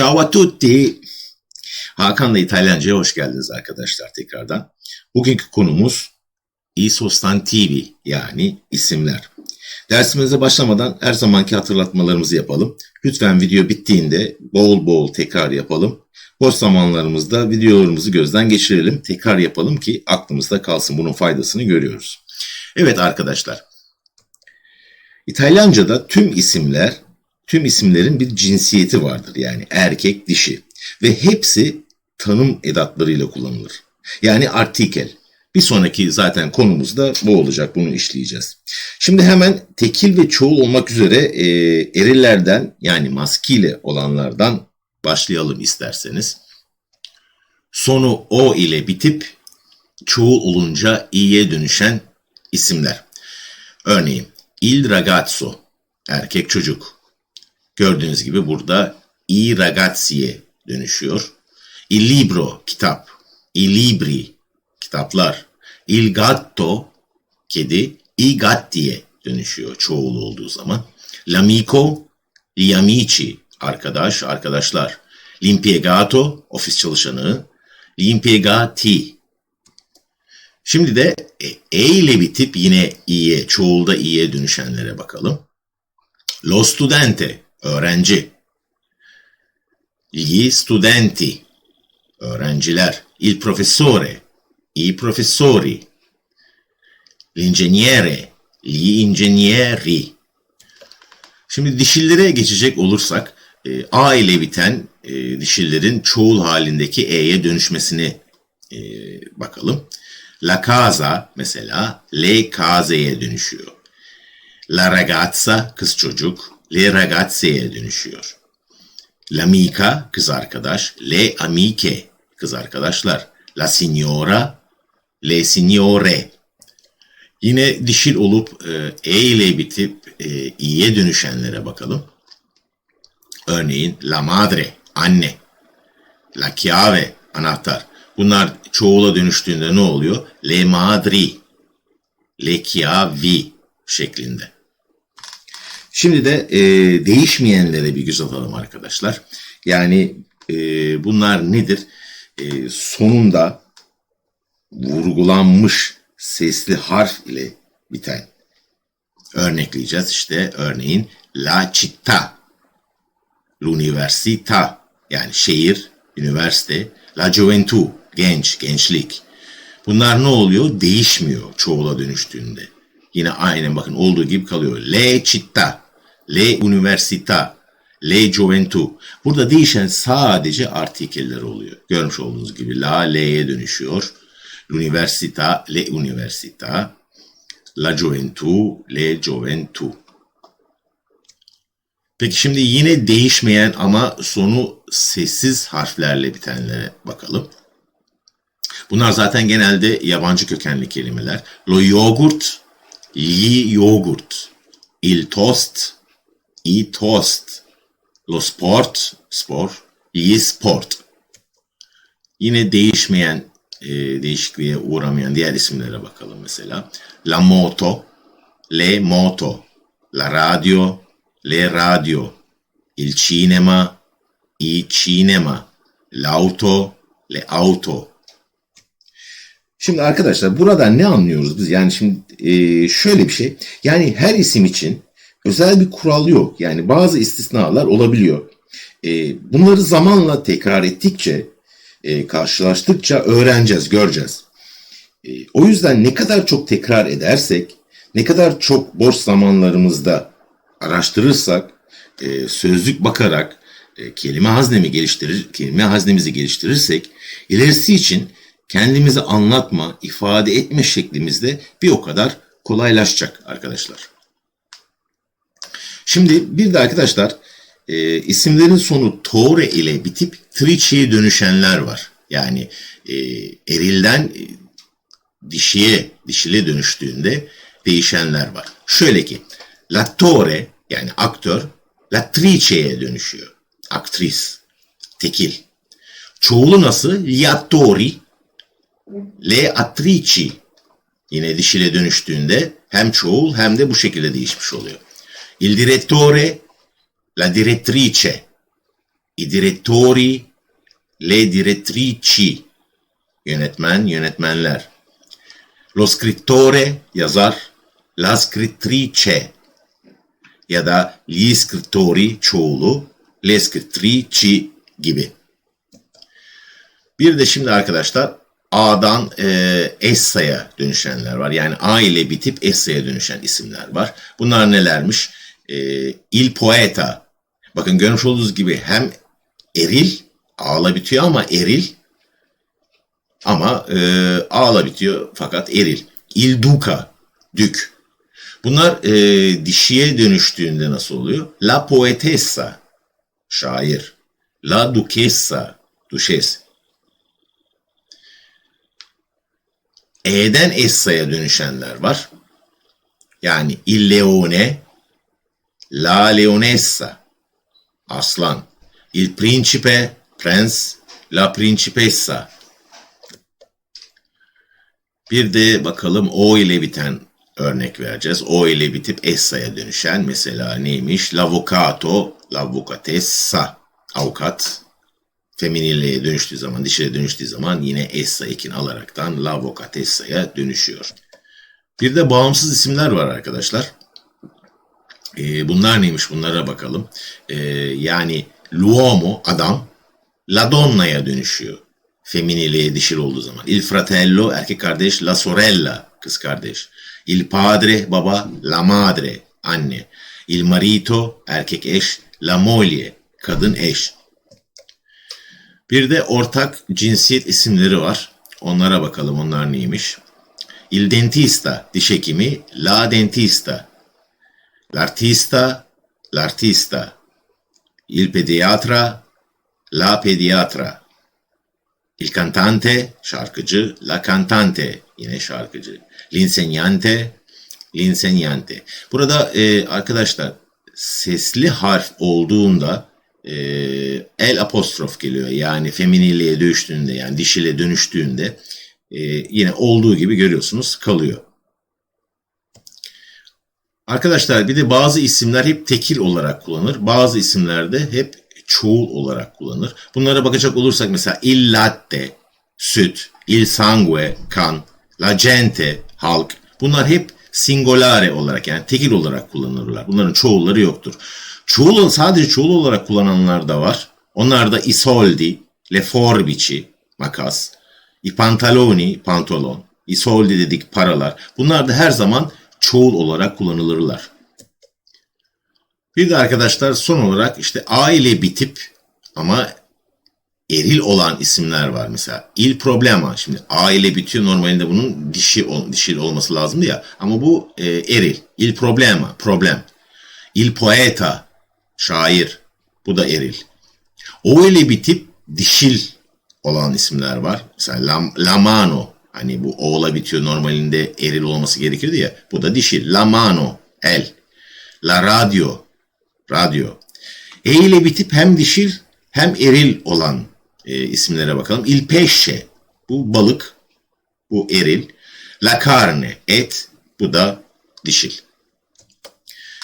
Ciao a tutti. Hakan'la İtalyanca'ya hoş geldiniz arkadaşlar tekrardan. Bugünkü konumuz i sostantivi yani isimler. Dersimize başlamadan her zamanki hatırlatmalarımızı yapalım. Lütfen video bittiğinde bol bol tekrar yapalım. Boş zamanlarımızda videolarımızı gözden geçirelim. Tekrar yapalım ki aklımızda kalsın. Bunun faydasını görüyoruz. Evet arkadaşlar. İtalyanca'da tüm isimler, tüm isimlerin bir cinsiyeti vardır. Yani erkek, dişi. Ve hepsi tanım edatlarıyla kullanılır. Yani artikel. Bir sonraki zaten konumuzda bu olacak. Bunu işleyeceğiz. Şimdi hemen tekil ve çoğul olmak üzere e, erillerden yani maskile olanlardan başlayalım isterseniz. Sonu o ile bitip çoğul olunca i'ye dönüşen isimler. Örneğin il ragazzo erkek çocuk. Gördüğünüz gibi burada i ragazzi'ye dönüşüyor. Il libro kitap. Il libri kitaplar. Il gatto kedi. I gatti'ye dönüşüyor çoğul olduğu zaman. L'amico, gli amici arkadaş, arkadaşlar. L'impiegato ofis çalışanı. L'impiegati Şimdi de e, e ile bitip yine i'ye, çoğulda i'ye dönüşenlere bakalım. Lo studente, öğrenci. Gli studenti, öğrenciler. Il professore, i professori. L'ingegnere, gli ingegneri. Şimdi dişillere geçecek olursak e, A ile biten e, dişillerin çoğul halindeki E'ye dönüşmesini e, bakalım. La casa mesela le case'ye dönüşüyor. La ragazza kız çocuk le ragazze'ye dönüşüyor. L'amica kız arkadaş le amiche kız arkadaşlar. La signora le signore. Yine dişil olup e, e ile bitip e, i'ye dönüşenlere bakalım. Örneğin la madre anne. La chiave anahtar. Bunlar çoğula dönüştüğünde ne oluyor? Le madri, le chiavi şeklinde. Şimdi de e, değişmeyenlere bir göz atalım arkadaşlar. Yani e, bunlar nedir? E, sonunda vurgulanmış sesli harf ile biten örnekleyeceğiz. İşte örneğin la città, l'università yani şehir, üniversite, la gioventù genç, gençlik. Bunlar ne oluyor? Değişmiyor çoğula dönüştüğünde. Yine aynen bakın olduğu gibi kalıyor. Le città, le università, le gioventù. Burada değişen sadece artikeller oluyor. Görmüş olduğunuz gibi la, le'ye dönüşüyor. L'università, le università. La gioventù, le gioventù. Peki şimdi yine değişmeyen ama sonu sessiz harflerle bitenlere bakalım. Bunlar zaten genelde yabancı kökenli kelimeler. Lo yogurt, li yogurt. Il toast, i toast. Lo sport, spor. Li sport. Yine değişmeyen, e, değişikliğe uğramayan diğer isimlere bakalım mesela. La moto, le moto. La radio, le radio. Il cinema, i cinema. L'auto, le auto. Şimdi arkadaşlar burada ne anlıyoruz biz? Yani şimdi e, şöyle bir şey. Yani her isim için özel bir kural yok. Yani bazı istisnalar olabiliyor. E, bunları zamanla tekrar ettikçe, e, karşılaştıkça öğreneceğiz, göreceğiz. E, o yüzden ne kadar çok tekrar edersek, ne kadar çok boş zamanlarımızda araştırırsak, e, sözlük bakarak, e, kelime haznemi geliştirir, kelime haznemizi geliştirirsek, ilerisi için kendimizi anlatma, ifade etme şeklimizde bir o kadar kolaylaşacak arkadaşlar. Şimdi bir de arkadaşlar e, isimlerin sonu tore ile bitip triçiye dönüşenler var. Yani e, erilden e, dişiye, dişile dönüştüğünde değişenler var. Şöyle ki l'attore yani aktör l'attrice'ye dönüşüyor. Aktris, tekil. Çoğulu nasıl? Gli attori Le attrici yine dişile dönüştüğünde hem çoğul hem de bu şekilde değişmiş oluyor. Il direttore, la direttrice, i direttori, le direttrici, yönetmen, yönetmenler. Lo scrittore, yazar, la scrittrice ya da gli scrittori, çoğulu, le scrittrici gibi. Bir de şimdi arkadaşlar A'dan e, Essa'ya dönüşenler var. Yani A ile bitip Essa'ya dönüşen isimler var. Bunlar nelermiş? E, il poeta. Bakın görmüş olduğunuz gibi hem eril, A'la bitiyor ama eril. Ama e, A'la bitiyor fakat eril. Il duca, dük. Bunlar e, dişiye dönüştüğünde nasıl oluyor? La poetessa, şair. La duquesa, düşes. E'den Essa'ya dönüşenler var. Yani il leone, la leonessa, aslan. Il principe, prens, la principessa. Bir de bakalım O ile biten örnek vereceğiz. O ile bitip Essa'ya dönüşen mesela neymiş? L'avvocato, l'avvocatessa, avukat. Feminiliğe dönüştüğü zaman, dişiye dönüştüğü zaman yine Essa ekin alaraktan l'avvocatessa'ya dönüşüyor. Bir de bağımsız isimler var arkadaşlar. Ee, bunlar neymiş? Bunlara bakalım. Ee, yani l'uomo, adam, la donna'ya dönüşüyor. Feminiliğe dişil olduğu zaman. Il fratello, erkek kardeş, la sorella, kız kardeş. Il padre, baba, la madre, anne. Il marito, erkek eş, la moglie, kadın eş. Bir de ortak cinsiyet isimleri var. Onlara bakalım onlar neymiş. Il dentista, diş hekimi, la dentista. L'artista, l'artista. Il pediatra, la pediatra. Il cantante, şarkıcı, la cantante, yine şarkıcı. L'insegnante, l'insegnante. Burada e, arkadaşlar sesli harf olduğunda e, el apostrof geliyor. Yani feminiliğe dönüştüğünde yani dişile dönüştüğünde e, yine olduğu gibi görüyorsunuz kalıyor. Arkadaşlar bir de bazı isimler hep tekil olarak kullanır. Bazı isimler de hep çoğul olarak kullanır. Bunlara bakacak olursak mesela il latte, süt, il sangue, kan, la gente, halk. Bunlar hep singolare olarak yani tekil olarak kullanılırlar. Bunların çoğulları yoktur. Çoğul, sadece çoğul olarak kullananlar da var. Onlar da i soldi, le forbici, makas, i pantaloni, pantolon, i soldi dedik paralar. Bunlar da her zaman çoğul olarak kullanılırlar. Bir de arkadaşlar son olarak işte A ile bitip ama eril olan isimler var mesela. Il problema. Şimdi A ile bitiyor. Normalde bunun dişi dişil olması lazımdı ya. Ama bu e, eril. Il problema. Problem. Il poeta. Şair. Bu da eril. O bitip dişil olan isimler var. Mesela la, la mano. Hani bu oğla bitiyor normalinde eril olması gerekirdi ya. Bu da dişil. La mano. El. La radio. Radyo. E ile bitip hem dişil hem eril olan e, isimlere bakalım. Il pesce. Bu balık. Bu eril. La carne. Et. Bu da dişil.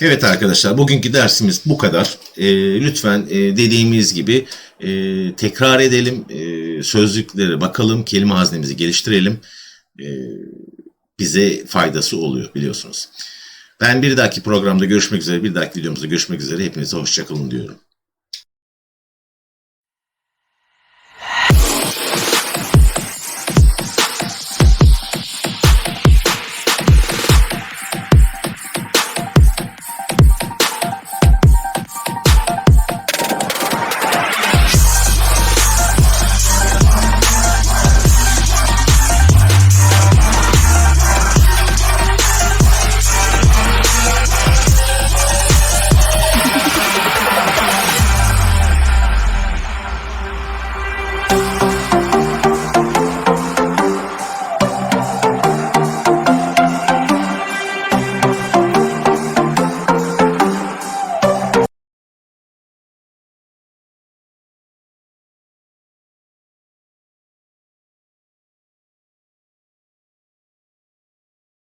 Evet arkadaşlar bugünkü dersimiz bu kadar. E, lütfen e, dediğimiz gibi e, tekrar edelim. E, sözlüklere bakalım. Kelime haznemizi geliştirelim. E, bize faydası oluyor biliyorsunuz. Ben bir dahaki programda görüşmek üzere, bir dahaki videomuzda görüşmek üzere. Hepinize hoşçakalın diyorum.